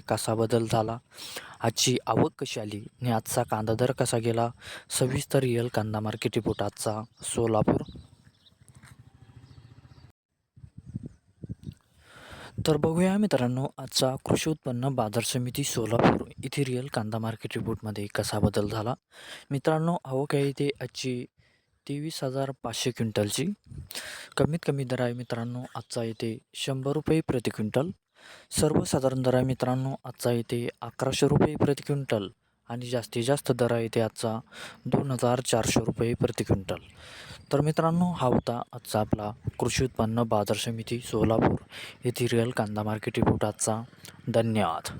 कसा बदल झाला? आजची आवक कशी आली? आणि आजचा कांदा दर कसा गेला? सविस्तर रिअल कांदा मार्केट रिपोर्ट आजचा सोलापूर. तर बघूया मित्रांनो आजचा कृषी उत्पन्न बाजार समिती सोलापूर इथे रिअल कांदा मार्केट रिपोर्टमध्ये कसा बदल झाला? मित्रांनो आवक आहे इथे आजची तेवीस हजार पाचशे क्विंटलची. कमीत कमी दर आहे मित्रांनो आजचा येते शंभर रुपये प्रति क्विंटल. सर्वसाधारण दर आहे मित्रांनो आजचा येते अकराशे रुपये प्रति क्विंटल आणि जास्तीत जास्त दर आहे इथे आजचा दोन हजार चारशे रुपये प्रति क्विंटल. तर मित्रांनो हा होता आजचा आपला कृषी उत्पन्न बाजार समिती सोलापूर येथील रिअल कांदा मार्केट रिपोर्ट आजचा. धन्यवाद.